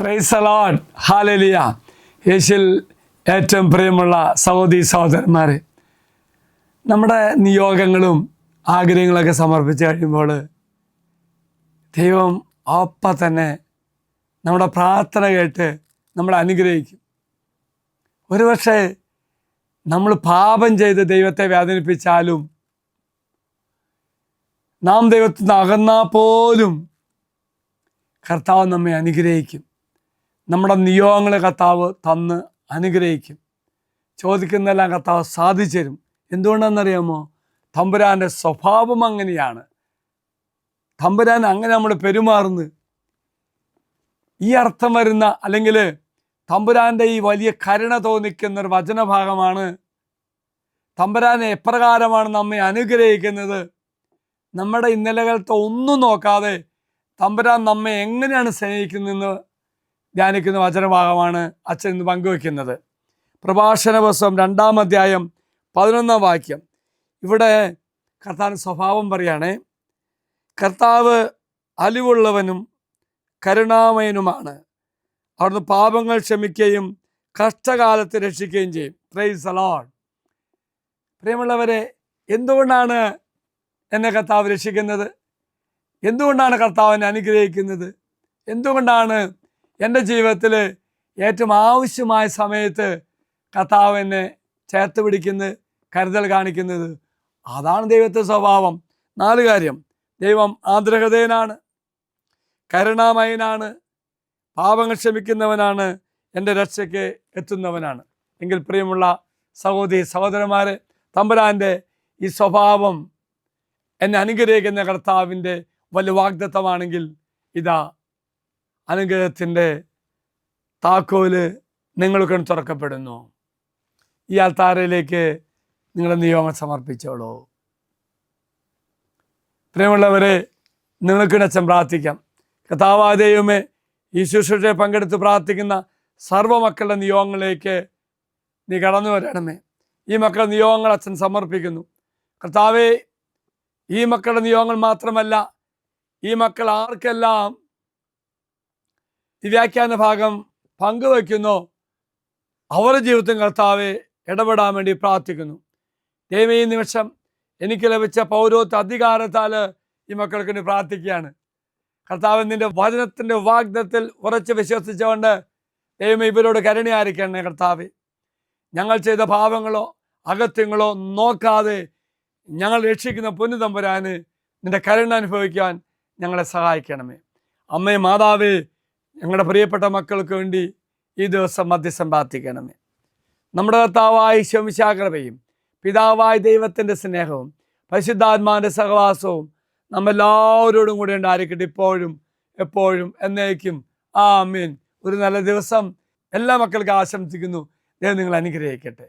പ്രൈസലോൺ ഹാലലിയ യേശിൽ ഏറ്റവും പ്രിയമുള്ള സഹോദരി സഹോദരന്മാർ നമ്മുടെ നിയോഗങ്ങളും ആഗ്രഹങ്ങളൊക്കെ സമർപ്പിച്ച് കഴിയുമ്പോൾ ദൈവം ഒപ്പം തന്നെ നമ്മുടെ പ്രാർത്ഥന കേട്ട് നമ്മളെ അനുഗ്രഹിക്കും. ഒരുപക്ഷെ നമ്മൾ പാപം ചെയ്ത് ദൈവത്തെ വേദനിപ്പിച്ചാലും നാം ദൈവത്തിൽ നിന്ന് അകന്നാൽ പോലും കർത്താവ് നമ്മെ അനുഗ്രഹിക്കും. നമ്മുടെ നിയോഗങ്ങൾ കർത്താവ് തന്ന് അനുഗ്രഹിക്കും. ചോദിക്കുന്നതെല്ലാം കർത്താവ് സാധിച്ചു തരും. എന്തുകൊണ്ടാണെന്നറിയാമോ തമ്പുരാന്റെ സ്വഭാവം അങ്ങനെയാണ്. തമ്പുരാൻ അങ്ങനെ നമ്മൾ പെരുമാറുന്നത് ഈ അർത്ഥം വരുന്ന അല്ലെങ്കിൽ തമ്പുരാന്റെ ഈ വലിയ കരുണ തോന്നിക്കുന്ന ഒരു വചനഭാഗമാണ് തമ്പുരാനെ എപ്രകാരമാണ് നമ്മെ അനുഗ്രഹിക്കുന്നത്. നമ്മുടെ ഇന്നലകളത്തെ ഒന്നും നോക്കാതെ തമ്പുരാൻ നമ്മെ എങ്ങനെയാണ് സ്നേഹിക്കുന്നതെന്ന് ധ്യാനിക്കുന്ന വചനഭാഗമാണ് അച്ഛൻ ഇന്ന് പങ്കുവെക്കുന്നത് പ്രഭാഷണ ദിവസം രണ്ടാം അധ്യായം പതിനൊന്നാം വാക്യം. ഇവിടെ കർത്താൻ സ്വഭാവം പറയുകയാണേ കർത്താവ് അലിവുള്ളവനും കരുണാമയനുമാണ്. അവിടുന്ന് പാപങ്ങൾ ക്ഷമിക്കുകയും കഷ്ടകാലത്ത് രക്ഷിക്കുകയും ചെയ്യും. പ്രൈസ് അലോൺ പ്രിയമുള്ളവരെ എന്തുകൊണ്ടാണ് എന്നെ കർത്താവ് രക്ഷിക്കുന്നത്? എന്തുകൊണ്ടാണ് കർത്താവിനെ അനുഗ്രഹിക്കുന്നത്? എന്തുകൊണ്ടാണ് എന്റെ ജീവിതത്തിൽ ഏറ്റവും ആവശ്യമായ സമയത്ത് കർത്താവ് എന്നെ ചേർത്ത് പിടിക്കുന്നത് കരുതൽ കാണിക്കുന്നത്. അതാണ് ദൈവത്തെ സ്വഭാവം. നാല് കാര്യം. ദൈവം ആഗ്രഹതയനാണ് കരുണാമയനാണ്. പാപങ്ങൾ ക്ഷമിക്കുന്നവനാണ്. എന്റെ രക്ഷയ്ക്ക് എത്തുന്നവനാണ്. എങ്കിൽ പ്രിയമുള്ള സഹോദരി സഹോദരന്മാരെ തമ്പുരാന്റെ ഈ സ്വഭാവം എന്നെ അനുഗ്രഹിക്കുന്ന കർത്താവിന്റെ വലിയ വാഗ്ദത്തമാണെങ്കിൽ ഇതാ അനുഗ്രഹത്തിന്റെ താക്കോൽ നിങ്ങൾക്ക് തുറക്കപ്പെടുന്നു. ഈ അൽത്താരയിലേക്ക് നിങ്ങളുടെ നിയോഗം സമർപ്പിച്ചോളൂ. പ്രിയമുള്ളവരെ നിങ്ങൾക്ക് അച്ഛൻ പ്രാർത്ഥിക്കാം. കഥാവാദേയുമേ ഈ ശുശ്രൂഷയെ പങ്കെടുത്ത് പ്രാർത്ഥിക്കുന്ന സർവ മക്കളുടെ നിയോഗങ്ങളിലേക്ക് നീ കടന്നു വരണമേ. ഈ മക്കളുടെ നിയോഗങ്ങൾ അച്ഛൻ സമർപ്പിക്കുന്നു. കർത്താവേ ഈ മക്കളുടെ നിയോഗങ്ങൾ മാത്രമല്ല ഈ മക്കൾ ആർക്കെല്ലാം ഈ വ്യാഖ്യാന ഭാഗം പങ്കുവയ്ക്കുന്നു. അവരുടെ ജീവിതത്തിൽ കർത്താവെ ഇടപെടാൻ വേണ്ടി പ്രാർത്ഥിക്കുന്നു. ദൈവം ഈ നിമിഷം എനിക്ക് ലഭിച്ച പൗരോത്വ അധികാരത്താൽ ഈ മക്കൾക്ക് വേണ്ടി പ്രാർത്ഥിക്കുകയാണ്. കർത്താവ് നിന്റെ വചനത്തിന്റെ വാഗ്ദത്തിൽ ഉറച്ച് വിശ്വസിച്ചുകൊണ്ട് ദൈവം ഇവരോട് കരുണയായിരിക്കണേ കർത്താവ്. ഞങ്ങൾ ചെയ്ത പാപങ്ങളോ അകത്യങ്ങളോ നോക്കാതെ ഞങ്ങൾ രക്ഷിക്കുന്ന പുനിതമ്പുരാന് നിന്റെ കരുണ അനുഭവിക്കാൻ ഞങ്ങളെ സഹായിക്കണമേ. അമ്മേ മാതാവേ ഞങ്ങളുടെ പ്രിയപ്പെട്ട മക്കൾക്ക് വേണ്ടി ഈ ദിവസം മധ്യസ്ഥം പ്രാർത്ഥിക്കണമേ. നമ്മുടെ കർത്താവായ ശംശാഗ്രതയും പിതാവായ ദൈവത്തിന്റെ സ്നേഹവും പരിശുദ്ധാത്മാവിന്റെ സഹവാസവും നമ്മെല്ലാവരോടും കൂടെ ഉണ്ടായിരിക്കട്ടെ ഇപ്പോഴും എപ്പോഴും എന്നേക്കും. ആ മീൻ ഒരു നല്ല ദിവസം എല്ലാ മക്കൾക്കും ആശംസിക്കുന്നു. ദൈവം നിങ്ങൾ അനുഗ്രഹിക്കട്ടെ.